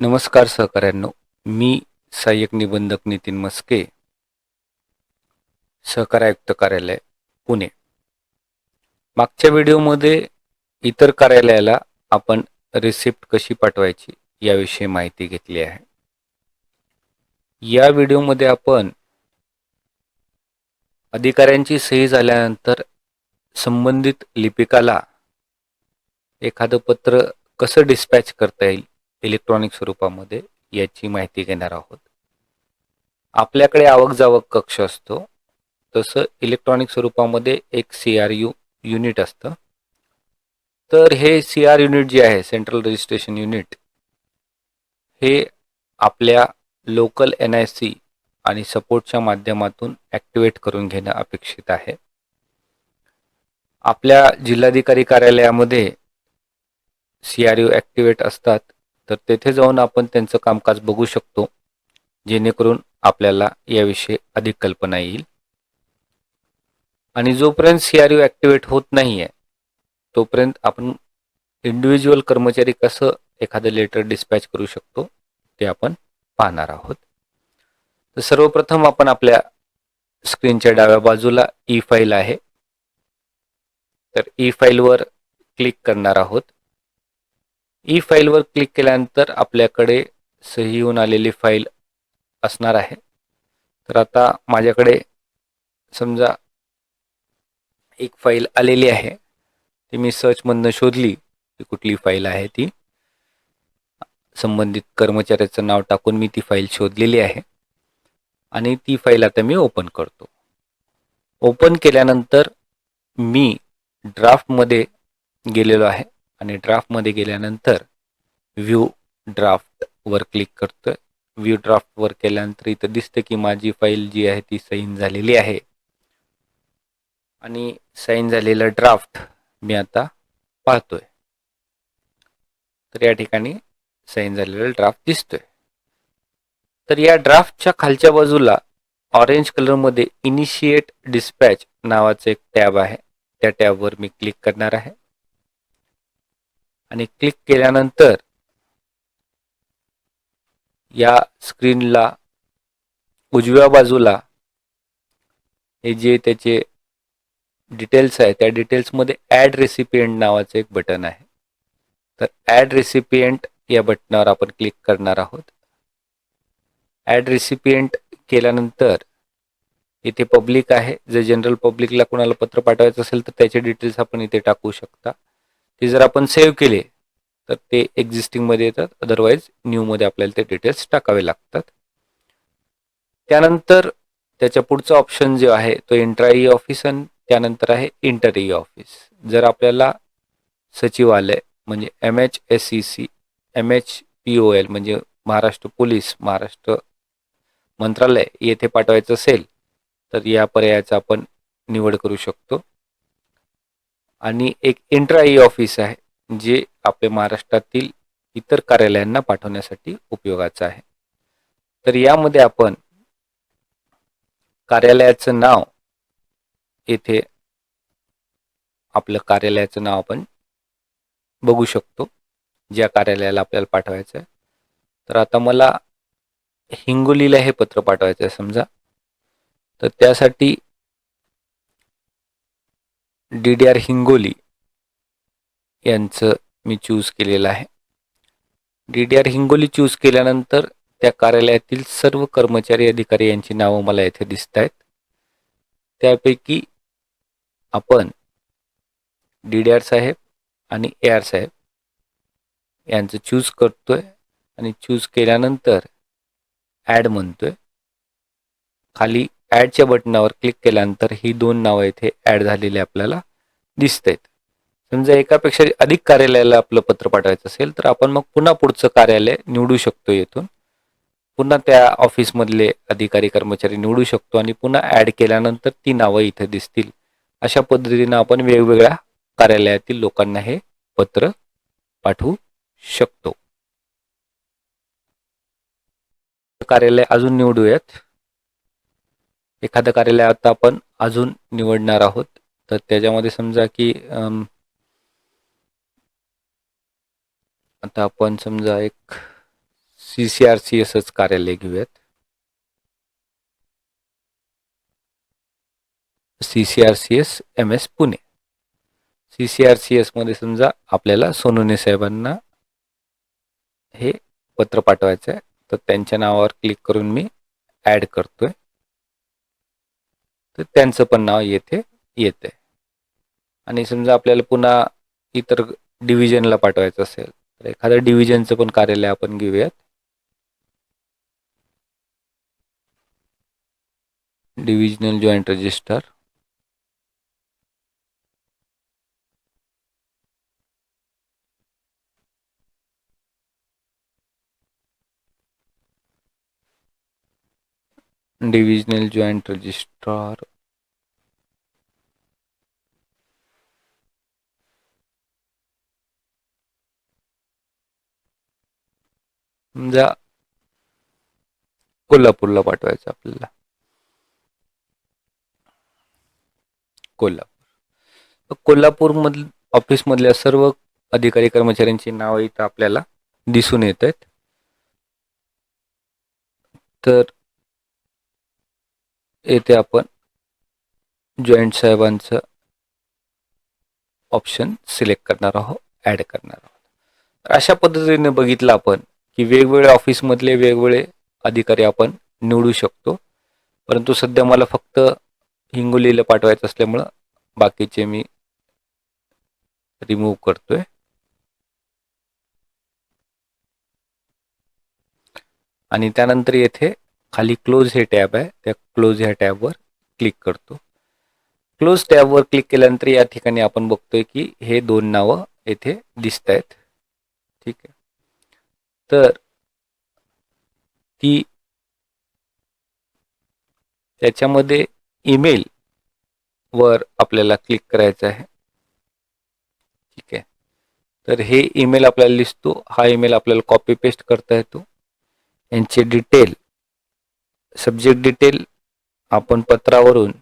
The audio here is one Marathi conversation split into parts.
नमस्कार सहकाऱ्यांनो मी सहाय्यक निबंधक नितीन मस्के सहकार आयुक्त कार्यालय पुणे. मागच्या व्हिडिओमध्ये इतर कार्यालयाला आपण रिसिप्ट कशी पाठवायची याविषयी माहिती घेतली आहे. या व्हिडिओमध्ये आपण अधिकाऱ्यांची सही झाल्यानंतर संबंधित लिपिकाला एखादं पत्र कसं डिस्पॅच करता येईल इलेक्ट्रॉनिक स्वरूपामध्ये याची माहिती घेणार आहोत. आपल्याकडे आवक जावक कक्ष असतो. तसं इलेक्ट्रॉनिक स्वरूपामध्ये एक सी आर यू युनिट असतं. तर हे सी आर युनिट जे आहे सेंट्रल रजिस्ट्रेशन युनिट हे आपल्या लोकल एन आय सी आणि सपोर्टच्या माध्यमातून ॲक्टिवेट करून घेणं अपेक्षित आहे. आपल्या जिल्हाधिकारी कार्यालयामध्ये सी आर यू ॲक्टिवेट असतात. तर तेथे जाऊन आपण त्यांचं कामकाज बघू शकतो जेणेकरून आपल्याला याविषयी अधिक कल्पना येईल. आणि जोपर्यंत सी आर यू ॲक्टिवेट होत नाही आहे तोपर्यंत आपण इंडिव्हिज्युअल कर्मचारी कसं एखादं लेटर डिस्पॅच करू शकतो ते आपण पाहणार आहोत. तर सर्वप्रथम आपण आपल्या स्क्रीनच्या डाव्या बाजूला e ई फाईल आहे. तर ई फाईलवर क्लिक करणार आहोत. ई फाईलवर क्लिक केल्यानंतर आपल्याकडे सही होऊन आलेली फाईल असणार आहे. तर आता माझ्याकडे समजा एक फाईल आलेली आहे. ती मी सर्चमधनं शोधली की कुठली फाईल आहे ती. संबंधित कर्मचाऱ्याचं नाव टाकून मी ती फाईल शोधलेली आहे. आणि ती फाईल आता मी ओपन करतो. ओपन केल्यानंतर मी ड्राफ्टमध्ये गेलेलो आहे. आणि ड्राफ्टमध्ये गेल्यानंतर व्ह्यू ड्राफ्टवर क्लिक करतो आहे व्ह्यू ड्राफ्टवर केल्यानंतर इथं दिसतं की माझी फाईल जी आहे ती साईन झालेली आहे. आणि साईन झालेलं ड्राफ्ट मी आता पाहतोय. तर या ठिकाणी साईन झालेला ड्राफ्ट दिसतोय. तर या ड्राफ्टच्या खालच्या बाजूला ऑरेंज कलरमध्ये इनिशिएट डिस्पॅच नावाचं एक टॅब आहे. त्या टॅबवर मी क्लिक करणार आहे. आणि क्लिक केल्यानंतर या स्क्रीनला उजव्या बाजूला हे जे त्याचे डिटेल्स आहे त्या डिटेल्समध्ये ॲड रेसिपियंट नावाचं एक बटन आहे. तर ॲड रेसिपियंट या बटनावर आपण क्लिक करणार आहोत. ॲड रेसिपियंट केल्यानंतर इथे पब्लिक आहे. जर जनरल पब्लिकला कोणाला पत्र पाठवायचं असेल तर त्याचे डिटेल्स आपण इथे टाकू शकता. ते जर आपण सेव्ह केले तर ते एक्झिस्टिंगमध्ये येतात. अदरवाईज न्यूमध्ये आपल्याला ते डिटेल्स टाकावे लागतात. त्यानंतर त्याच्या पुढचा ऑप्शन जो आहे तो इंट्राई ऑफिस e आणि त्यानंतर आहे इंटर ऑफिस e जर आपल्याला सचिवालय म्हणजे M H S C C M H P O L म्हणजे महाराष्ट्र पोलीस महाराष्ट्र मंत्रालय येथे पाठवायचं असेल तर या पर्यायाचा आपण निवड करू शकतो. आणि एक इंट्रा ई ऑफिस आहे जे आपल्या महाराष्ट्रातील इतर कार्यालयांना पाठवण्यासाठी उपयोगाचं आहे. तर यामध्ये आपण कार्यालयाचं नाव येथे आपलं कार्यालयाचं नाव आपण बघू शकतो ज्या कार्यालयाला आपल्याला पाठवायचं आहे. तर आता मला हिंगोलीला हे पत्र पाठवायचं आहे समजा. तर त्यासाठी डी डी आर हिंगोली यांचं मी चूज केलेलं आहे. D D R Hingoli choose केल्यानंतर त्या कार्यालयातील सर्व कर्मचारी अधिकारी यांची नावं मला येथे दिसत आहेत त्यापैकी आपण डी डी आर साहेब आणि ए आर साहेब यांचं चूज करतोय आणि चूज केल्यानंतर ॲड म्हणतोय. खाली ॲडच्या बटनावर क्लिक केल्यानंतर ही दोन नावं इथे ॲड झालेली आपल्याला दिसत आहेत समजा एकापेक्षा अधिक कार्यालयाला आपलं पत्र पाठवायचं असेल तर आपण मग पुन्हा पुढचं कार्यालय निवडू शकतो येथून पुन्हा त्या ऑफिसमधले अधिकारी कर्मचारी निवडू शकतो आणि पुन्हा ॲड केल्यानंतर ती नावं इथे दिसतील. अशा पद्धतीनं आपण वेगवेगळ्या कार्यालयातील लोकांना हे पत्र पाठवू शकतो. कार्यालय अजून निवडूयात. एखादं कार्यालय आता आपण अजून निवडणार आहोत. तर त्याच्यामध्ये समजा की आता आपण समजा एक सी सी आर सी एसच कार्यालय घेऊयात. C C R C S M S Pune. C C R C एसमध्ये समजा आपल्याला सोनवणे साहेबांना हे पत्र पाठवायचं आहे तर त्यांच्या नावावर क्लिक करून मी ॲड करतोय. तर त्यांचं पण नाव येथे येत आहे आणि समजा आपल्याला पुन्हा इतर डिव्हिजनला पाठवायचं असेल तर एखादं डिव्हिजनचं पण कार्यालय आपण घेऊयात. Divisional joint register divisional joint registrar. समजा कोल्हापूरला पाठवायचं आपल्याला. कोल्हापूर. कोल्हापूर ऑफिस ऑफिसमधल्या सर्व अधिकारी कर्मचाऱ्यांची नावं इथं आपल्याला दिसून येत आहेत. तर येथे आपण जॉईंट साहेबांचं ऑप्शन सिलेक्ट करणार आहोत ॲड करणार आहोत. अशा पद्धतीने बघितलं आपण की वेगवेगळ्या ऑफिसमधले वेगवेगळे अधिकारी आपण निवडू शकतो. परंतु सध्या मला फक्त हिंगोलीला पाठवायचं असल्यामुळं बाकीचे मी रिमूव्ह करतोय. आणि त्यानंतर येथे खाली क्लोज हे टॅब आहे. त्या क्लोज ह्या टॅबवर क्लिक करतो. क्लोज टॅबवर क्लिक केल्यानंतर या ठिकाणी आपण बघतोय की हे दोन नावं येथे दिसत आहेत. ठीक आहे. तर ती त्याच्यामध्ये ईमेल वर आपल्याला क्लिक करायचं आहे. ठीक आहे. तर हे ईमेल आपल्याला दिसतो. हा ईमेल आपल्याला कॉपी पेस्ट करता येतो. यांचे डिटेल सब्जेक्ट डिटेल आपण पत्रावरून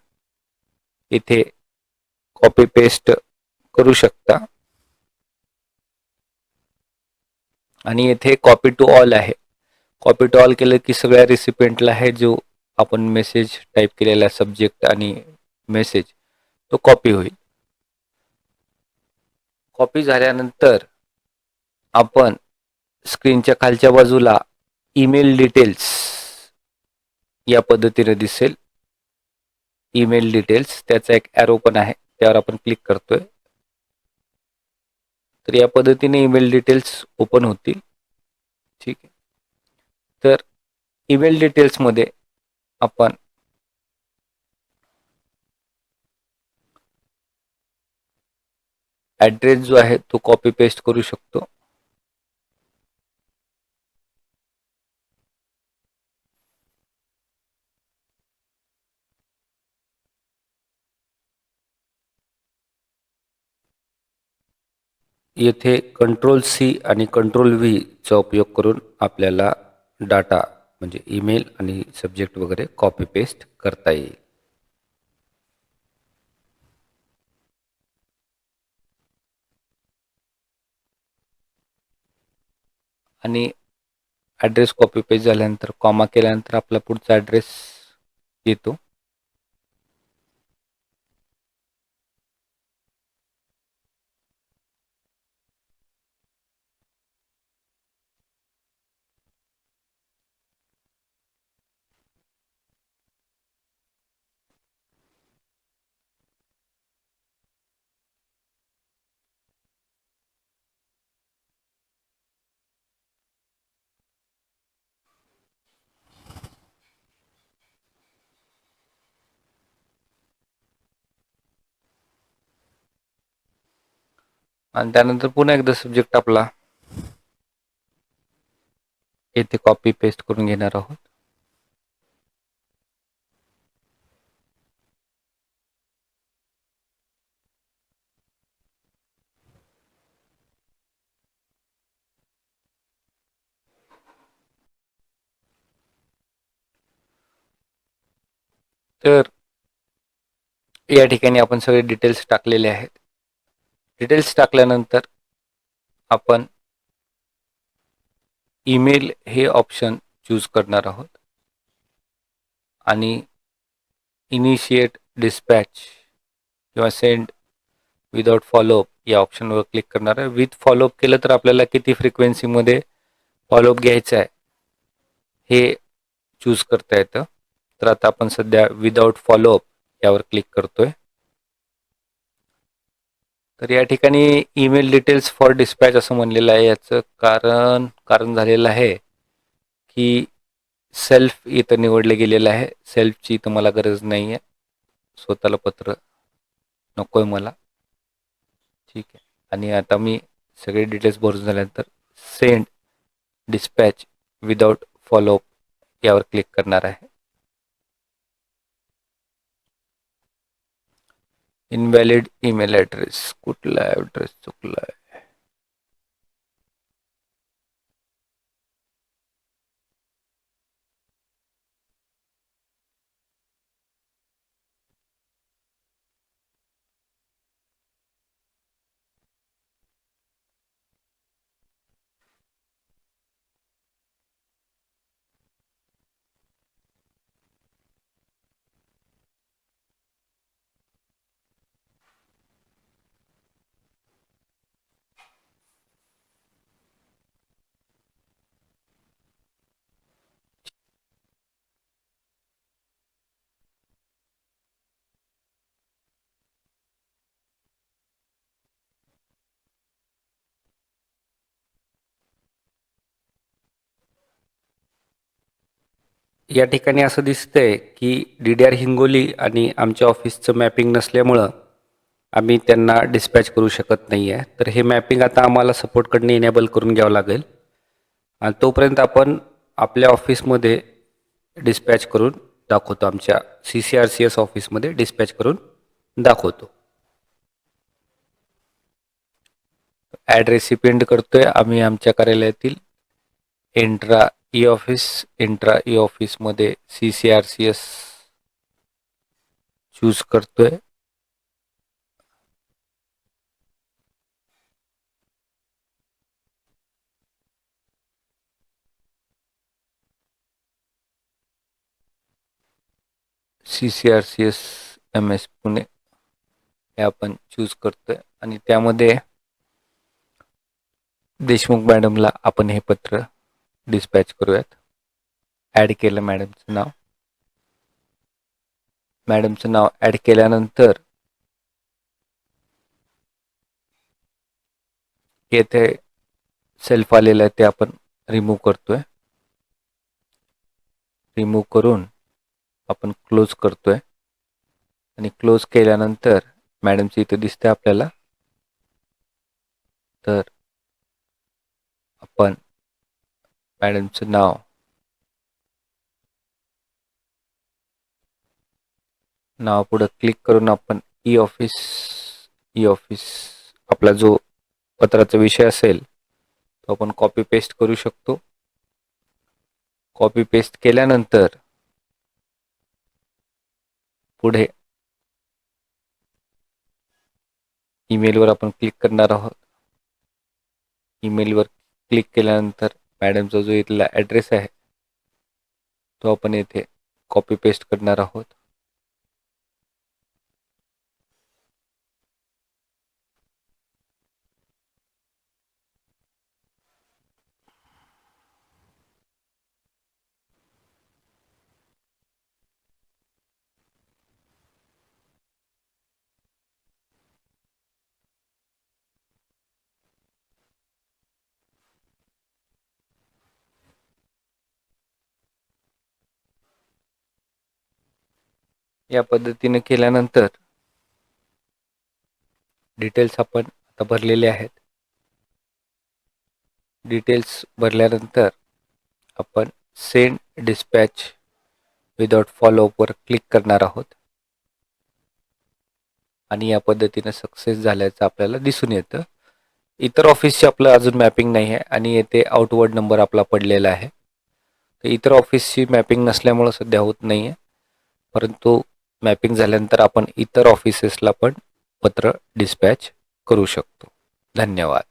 इथे कॉपी पेस्ट करू शकता. आणि येथे कॉपी टू ऑल आहे. कॉपी टू ऑल केलं की सगळ्या रेसिपेंटला आहे जो आपण मेसेज टाईप केलेला सब्जेक्ट आणि मेसेज तो कॉपी होईल. कॉपी झाल्यानंतर आपण स्क्रीनच्या खालच्या बाजूला ईमेल डिटेल्स या पद्धतीने दिसेल. ईमेल डिटेल्स त्याचा एक ॲरो पण आहे त्यावर आपण क्लिक करतोय. तर या पद्धतीने ईमेल डिटेल्स ओपन होतील. ठीक आहे. तर ईमेल डिटेल्समध्ये आपण ॲड्रेस जो आहे तो कॉपी पेस्ट करू शकतो. येथे कंट्रोल सी आणि कंट्रोल व्हीचा उपयोग करून आपल्याला डाटा म्हणजे ईमेल आणि सब्जेक्ट वगैरे कॉपी पेस्ट करता येईल. आणि ॲड्रेस कॉपी पेस्ट झाल्यानंतर कॉमा केल्यानंतर आपला पुढचा ॲड्रेस येतो. आणि त्यानंतर पुन्हा एकदा सब्जेक्ट आपला येथे कॉपी पेस्ट करून घेणार आहोत. तर या ठिकाणी आपण सगळे डिटेल्स टाकलेले आहेत. डिटेल्स टाकल्यानंतर आपण ईमेल हे ऑप्शन चूज करणार आहोत. आणि इनिशिएट डिस्पॅच किंवा सेंड विदाउट फॉलोअप या ऑप्शनवर क्लिक करणार आहे. विथ फॉलोअप केलं तर आपल्याला किती फ्रिक्वेन्सीमध्ये फॉलोअप घ्यायचं आहे हे चूज करता येतं. तर आता आपण सध्या विदाउट फॉलोअप यावर क्लिक करतोय. तर या ठिकाणी ईमेल डिटेल्स फॉर डिस्पॅच असं म्हणलेलं आहे. याचं कारण कारण झालेलं आहे की सेल्फ इथं निवडले गेलेलं आहे. सेल्फची इथं मला गरज नाही आहे स्वतःला पत्र नको आहे मला. ठीक आहे. आणि आता मी सगळे डिटेल्स भरून झाल्यानंतर send dispatch without follow up यावर क्लिक करणार आहे. इनव्हॅलिड ईमेल ॲड्रेस कुठला ॲड्रेस चुकला आहे या ठिकाणी असं दिसतंय की डी डी आर हिंगोली आणि आमच्या ऑफिसचं मॅपिंग नसल्यामुळं आम्ही त्यांना डिस्पॅच करू शकत नाही आहे तर हे मॅपिंग आता आम्हाला सपोर्टकडनं इनेबल करून घ्यावं लागेल. आणि तोपर्यंत आपण आपल्या ऑफिसमध्ये डिस्पॅच करून दाखवतो. आमच्या C C R C S ऑफिसमध्ये डिस्पॅच करून दाखवतो. ॲड रेसिपिएंट करतोय. आम्ही आमच्या कार्यालयातील intra e office intra e ऑफिसमध्ये C C R C S choose करतोय. C C R C S M S Pune हे आपण चूज करतोय. आणि त्यामध्ये देशमुख मॅडमला आपण हे पत्र डिस्पॅच करूयात. ॲड केलं मॅडमचं नाव. मॅडमचं नाव ॲड केल्यानंतर येथे सेल्फ आलेलं आहे ते आपण रिमूव्ह करतोय. रिमूव्ह करून आपण क्लोज करतोय. आणि क्लोज केल्यानंतर मॅडमची इथं दिसते आपल्याला. तर आपण मॅडमचं नाव? नाव पुढं क्लिक करून आपण ई ऑफिस ई ऑफिस आपला जो पत्राचा विषय असेल तो आपण कॉपी पेस्ट करू शकतो. कॉपी पेस्ट केल्यानंतर पुढे ईमेलवर आपण क्लिक करणार आहोत. ईमेलवर क्लिक केल्यानंतर मॅडमचा जो इथला ॲड्रेस आहे तो आपण येथे कॉपी पेस्ट करणार आहोत. या पद्धतीने केल्यानंतर डिटेल्स आपण आता भरलेले आहेत. डिटेल्स भरल्यानंतर आपण सेंड डिस्पॅच विदाउट फॉलोअपवर क्लिक करणार आहोत. आणि या पद्धतीने सक्सेस झाल्याचं आपल्याला दिसून येतं. इतर ऑफिसचे आपलं अजून मॅपिंग नाही आहे आणि येथे आउटवर्ड नंबर आपला पडलेला आहे. तर इतर ऑफिसची मॅपिंग नसल्यामुळं सध्या होत नाही आहे परंतु मॅपिंग झाल्यानंतर आपण इतर ऑफिसेसला पण पत्र डिस्पॅच करू शकतो. धन्यवाद.